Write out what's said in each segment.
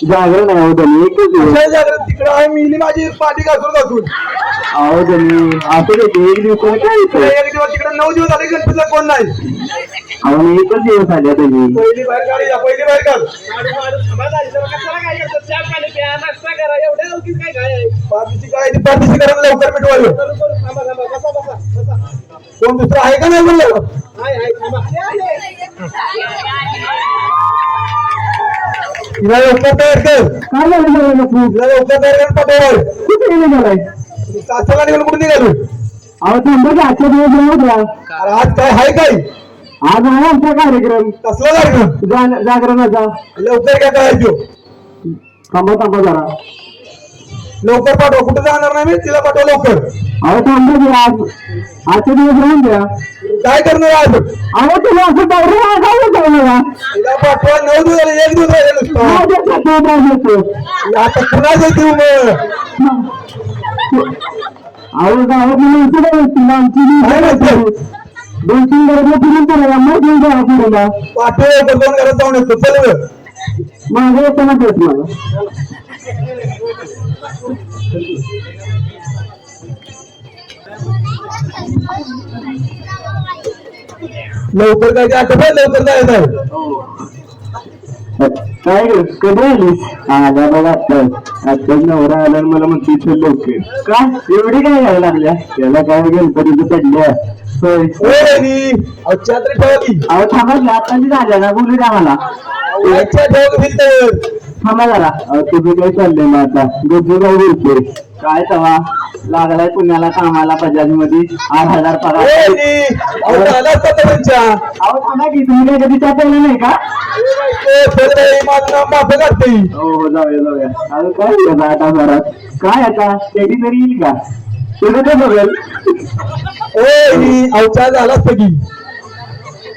जागरण आहे अहो त्यांनी एकच दिवस कशाला जागरण तिकडं आहे मिली माझी पाठी घासून घासून. अहो त्यांनी असं देते एक दिवसाला काय तिकडे येतं एक दिवस तिकडे नऊ दिवस झाले गणपतीला कोण नाही? अहो आणि एकच दिवस आल्या त्यांनी पहिली बाहेर काढ या पहिली बाहेर काढ. पाठीची काय ती पाठीची करायला लवकर मिटवायला कोण दुसरं आहे का नाही म्हणलं? तिला तयार कर. काय तिला तयार कर पाठवर कुठे गेले मला सासऱ्याला निघून कुठे निघालो? अहो थांबा की आजच्या दिवस राहू द्या अरे आज काय आहे काय? आज आहे आमचा कार्यक्रम. कसला कार्यक्रम? जा- जागरणाचा लवकर काय करायचो? थांबा थांबा जरा. लवकर पाठवा कुठे जाणार नाही मी? तिला पाठवा लवकर. अहो थांबा की आज आजच्या दिवस राहून द्या. काय करणार आज? अहो तुला असं पावडर काय होतं मला. तिला पाठवा नऊ दिवस झाले, एक दिवस राहिले नुसता. त्रास होतो. आता पुन्हा जायची मग? अहो गावात माणसं नाही आहेत, तिला आमची जी काय म्हणते? दोन तीन गरजा फिरून करायला मग घेऊन जावा फिरायला पाठवा लवकर दोन घरात जाऊन येतो. चल बरं. माझं मला. लवकर काय ते आठवत लवकर जायचं आहे. काय ग कधी आलीस? आला बघा आत्ताच आत्ताच नवरा आला मला म्हणते इथे लवकर का. एवढी काय घ्यायला लागल्या? त्याला काय गणपतीचं पडल्या छत्री अहो थांबा आत्ताची झाल्या ना? बोलू द्या मला. थांबा जरा. तुझं काय चाललंय मग आता? गज्जू काय बोलतोय काय तवा लागलाय पुण्याला कामाला बजाजमध्ये आठ हजार पगार. काय कधी नाही का? हो, हो जाऊया जाऊया. काय आता काय तेडी तरी येईल का? शेवटच बघेल. झाला सगळी की.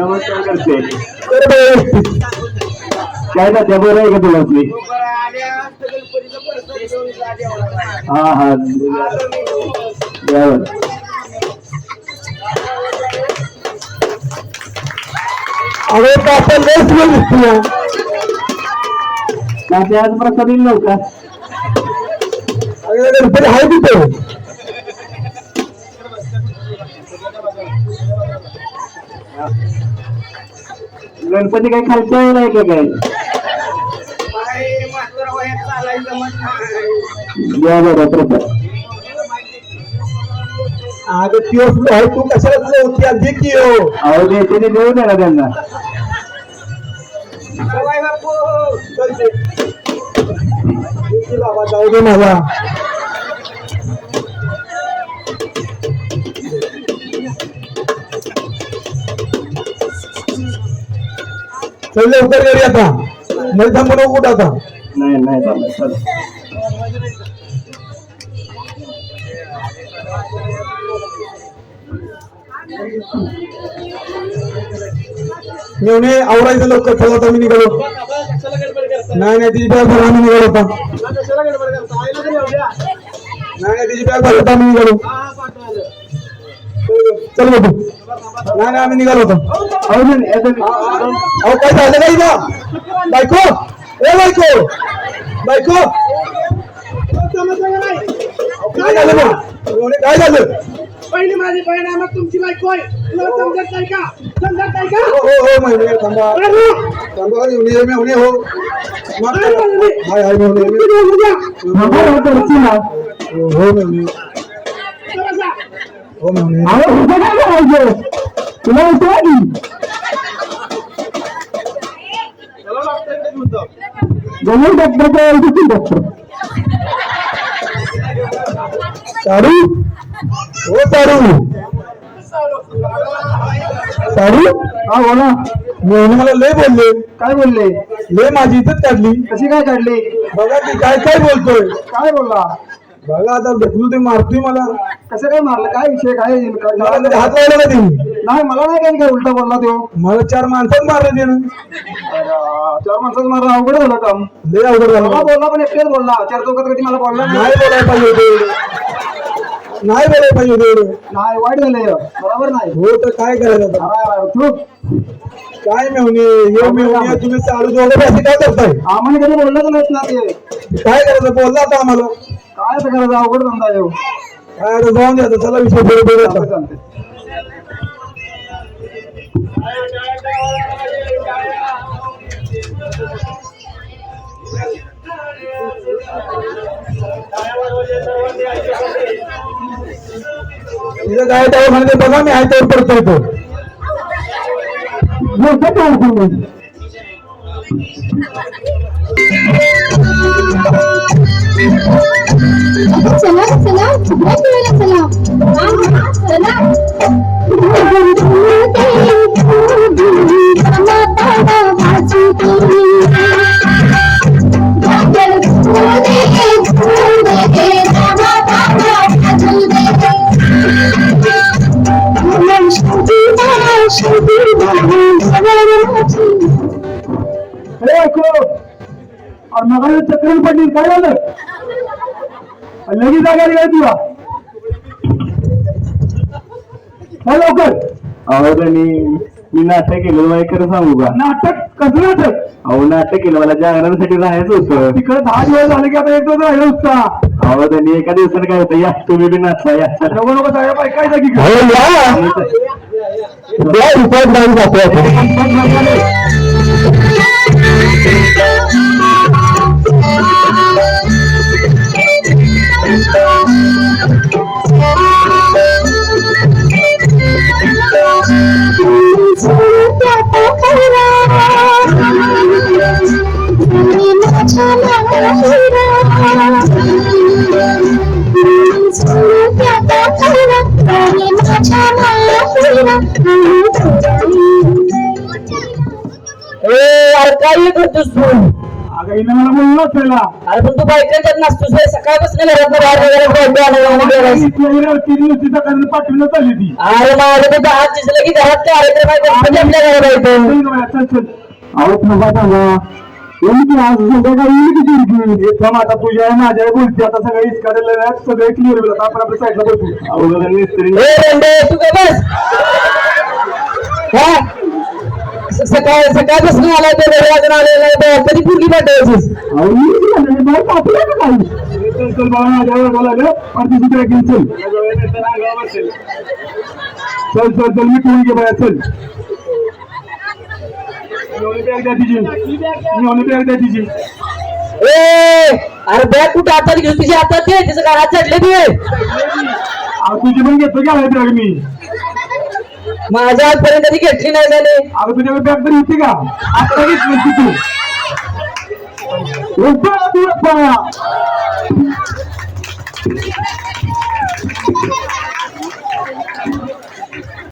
नमस्कार करते. काय दात्या बरं आहे का तुला आपली? हा हा. अरे लय सुंदर दिसतोय. दात्या आज प्रसाद येईल नव्हता? अरे गणपती आहे तिथे. गणपती काय खालच्या वेळेला आहे का काय? अगं त्यो आहे. तू कशाला तुला होती अगदी की हो. अहो ते देऊ द्या ना त्यांना बाबा जाऊ दे माझा चल लवकर घरी आता. नाही थांबू नको कुठं आता. नाही नाही येऊने आवरायचं लवकर. ठेवा आता मी निघालो. नाही नाही तिची बॅग भरून आम्ही निघालो आता. नाही नाही तिची बॅग भरत आम्ही निघालो. चल बाबू नाही नाही आम्ही निघालो होतो अहो नाही, याचं- अहो काय झालं काही ना बायको ए बायको बायको. काय झालं मग काय झालं? पहिली माझी बहीण आहे मग तुमची बायको आहे. तुला समजत नाही का? समजत नाही का? हो हो हो महिने थांबा. हो. झालं? हाय हाय. हो हो. तुला आहे, किती डॉक्टर? सारू हो सारू सारू हा बोला मेवणे मला लय बोलले काय बोलले? लय माझी इज्जत काढली. कशी काय काढली? बघा ती काय काय बोलतोय? काय बोलला? बघा आता ढकलू ते मारतोय मला. कसं काय मारलं? काय विषय? काय काय- मला कधी हात लावला का नाही मला नाही काही काय उलटा बोलला तो. मला चार माणसात मारलं त्यानं. चार माणसाचं मारलं. अवघड झालं काम. लय अवघड मला झालं बोलला पण एकटेच बोलला. चार चौकात कधी मला बोलला नाही. नाही बोलायला पाहिजे होतं नाही बोलायला पाहिजे होतं एवढं. नाही वाईट झालं हे. बरोबर नाही. हो तर काय करायचं आता? अरे, अरे, तू. काय मेवणे ये मेवणे तुम्ही चालू दोघं असे काय करताय? आम्हाला कधी बोललंच नाहीत ना ते. काय करायचं? बोलला आता आम्हाला. काय असं करायचं अवघड धंदा येऊ काय आता जाऊन द्या आता. चला विषय पुढे पुढे आता. चालते तिथं काय त्यावर म्हणते बघा मी आहे त्यावर पडतो येतो सगळ्या फिरायला चला हा, हा, चला अरे ऐको अरे मग चक्कर पडली काय झालं? लगेच जागा गेला तुला. हा लवकर. अहो त्यांनी मी नाटक केलं मला खरं सांगू का? नाटक? कसं नाटक? अहो नाटक केलं मला जागरणासाठी राहायचं होतं. तिकडे दहा दिवस झाले की आता एक दिवस राहिलं होता अहो त्यांनी एका दिवसाने काय होतं या तुम्ही बी नाचता या. नको नको साहेब काय? जागी अरे काय करतोस तू? अगं हिनं मला बोललं त्याला अरे पण तू बायकांच्यात नसतोस रे. सकाळपासून घरात बाहेर वगैरे पडतो आणि जाऊन गेलास. तीन दिवशी सकाळी पाठवण्यात आली ती. अरे माझं तर दहा दिसलं की घरात कार्यक्रम आहे गणपती आपल्या घरात येतो चल चल. अहो थांबा थांबा. आता तुझ्या माझ्या बोलते आता सगळे इस्काडेला आहेत सगळे क्लिअर होईल आपण आपल्या साईडला बसू. हा? सकाळ सकाळपासून आलाय तर घरी आलेला कधी पूर्वी काही चल. चल चल मी ठेवून घे बाया चल मेवणी बॅग द्या तिची मेवणी बॅग द्या तिची ए अरे बॅग कुठं हातात घेऊन तुझ्या हातात दे तिचं घरात चढले तू. अहो तुझी पण घेतो की आहे बॅग मी? माझ्या आजपर्यंत कधी घेतली नाही झाले. अगं तुझ्याकडे बॅग तरी होती का? आता घेतली होती तू. उभा तू उभा.